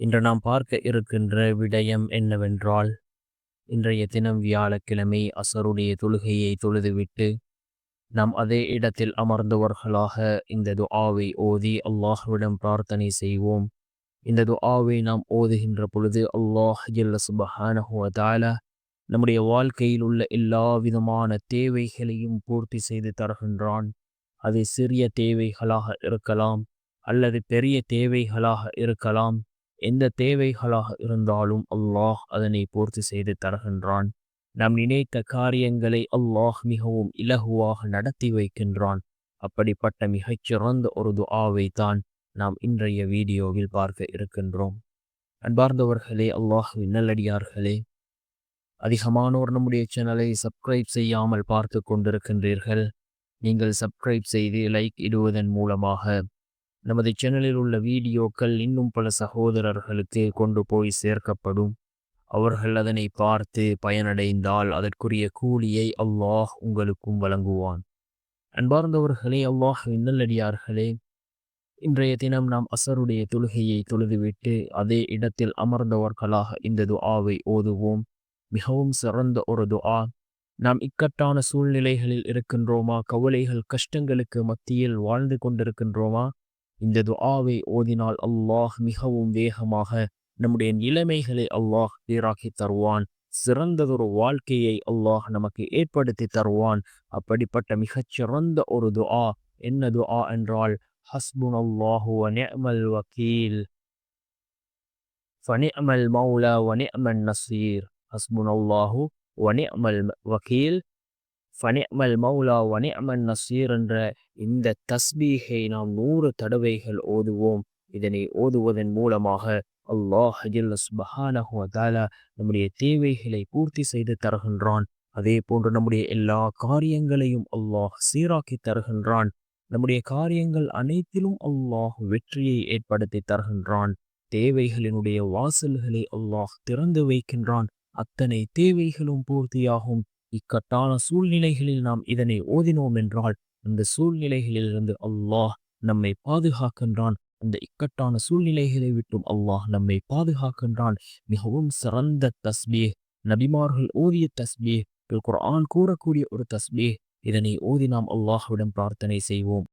இன்று நாம் பார்க்க இருக்கின்ற விடயம் என்னவென்றால் இன்றைய தினம் வியாழக்கிழமை அசருடைய தொழுகையை தொழுதுவிட்டு நாம் அதே இடத்தில் அமர்ந்தவர்களாக இந்த துஆவை ஓதி அல்லாஹ்விடம் பிரார்த்தனை செய்வோம். இந்த துஆவை நாம் ஓதுகின்ற பொழுது அல்லாஹ் ஜல்ல சுபஹானஹு நம்முடைய வாழ்க்கையில் உள்ள எல்லா விதமான தேவைகளையும் பூர்த்தி செய்து தருகின்றான். அது சிறிய தேவைகளாக இருக்கலாம் அல்லது பெரிய தேவைகளாக இருக்கலாம். எந்த தேவைகளாக இருந்தாலும் அல்லாஹ் அதனை பூர்த்தி செய்து தருகின்றான். நாம் நினைத்த காரியங்களை அல்லாஹ் மிகவும் இலகுவாக நடத்தி வைக்கின்றான். அப்படிப்பட்ட மிகச்சிறந்த ஒரு துஆவை தான் நாம் இன்றைய வீடியோவில் பார்க்க இருக்கின்றோம். அன்பார்ந்தவர்களே அல்லாஹுவின் நல்லடியார்களே அதிகமானோர் நம்முடைய சேனலை சப்ஸ்கிரைப் செய்யாமல் பார்த்து கொண்டிருக்கின்றீர்கள். நீங்கள் சப்ஸ்கிரைப் செய்து லைக் இடுவதன் மூலமாக நமது சேனலில் உள்ள வீடியோக்கள் இன்னும் பல சகோதரர்களுக்கு கொண்டு போய் சேர்க்கப்படும். அவர்கள் அதனை பார்த்து பயனடைந்தால் அதற்குரிய கூலியை அல்லாஹ் உங்களுக்கும் வழங்குவான். அன்பார்ந்தவர்களே அல்லாஹ் நல்லடியார்களே இன்றைய தினம் நாம் அசருடைய தொழுகையை தொழுதுவிட்டு அதே இடத்தில் அமர்ந்தவர்களாக இந்த துஆவை ஓதுவோம். மிகவும் சிறந்த ஒரு துஆ. நாம் இக்கட்டான சூழ்நிலைகளில் இருக்கின்றோமா? கவலைகள் கஷ்டங்களுக்கு மத்தியில் வாழ்ந்து கொண்டிருக்கின்றோமா? இந்த துஆவை ஓதினால் அல்லாஹ் மிகவும் வேகமாக நம்முடைய நிலைமைகளை அல்லாஹ் சீராக்கி தருவான். சிறந்ததொரு வாழ்க்கையை அல்லாஹ் நமக்கு ஏற்படுத்தி தருவான். அப்படிப்பட்ட மிகச்சிறந்த ஒரு துஆ என்ன துஆ என்றால் ஹஸ்புன் அல்லாஹு வ நிஅமல் வக்கீல் ஃபனிஅமல் மௌலா வ அமல் நசீர். ஹஸ்புன் அல்லாஹு வ ஃபனிமல் மௌலா வ நசீர் என்ற இந்த தஸ்பீகை நாம் நூறு தடவைகள் ஓதுவோம். இதனை ஓதுவதன் மூலமாக அல்லாஹ் ஜல்ல நம்முடைய தேவைகளை பூர்த்தி செய்து தருகின்றான். அதே போன்று நம்முடைய எல்லா காரியங்களையும் அல்லாஹ் சீராக்கி தருகின்றான். நம்முடைய காரியங்கள் அனைத்திலும் அல்லாஹ் வெற்றியை ஏற்படுத்தி தருகின்றான். தேவைகளினுடைய வாசல்களை அல்லாஹ் திறந்து வைக்கின்றான். அத்தனை தேவைகளும் பூர்த்தியாகும். இக்கட்டான சூழ்நிலைகளில் நாம் இதனை ஓதினோம் என்றால் அந்த சூழ்நிலைகளிலிருந்து அல்லாஹ் நம்மை பாதுகாக்கின்றான். அந்த இக்கட்டான சூழ்நிலைகளை விட்டும் அல்லாஹ் நம்மை பாதுகாக்கின்றான். மிகவும் சிறந்த தஸ்பீ நபிமார்கள் ஓதிய தஸ்பீ குர்ஆன் கூறக்கூடிய ஒரு தஸ்பீ. இதனை ஓதி நாம் அல்லாஹ்விடம் பிரார்த்தனை செய்வோம்.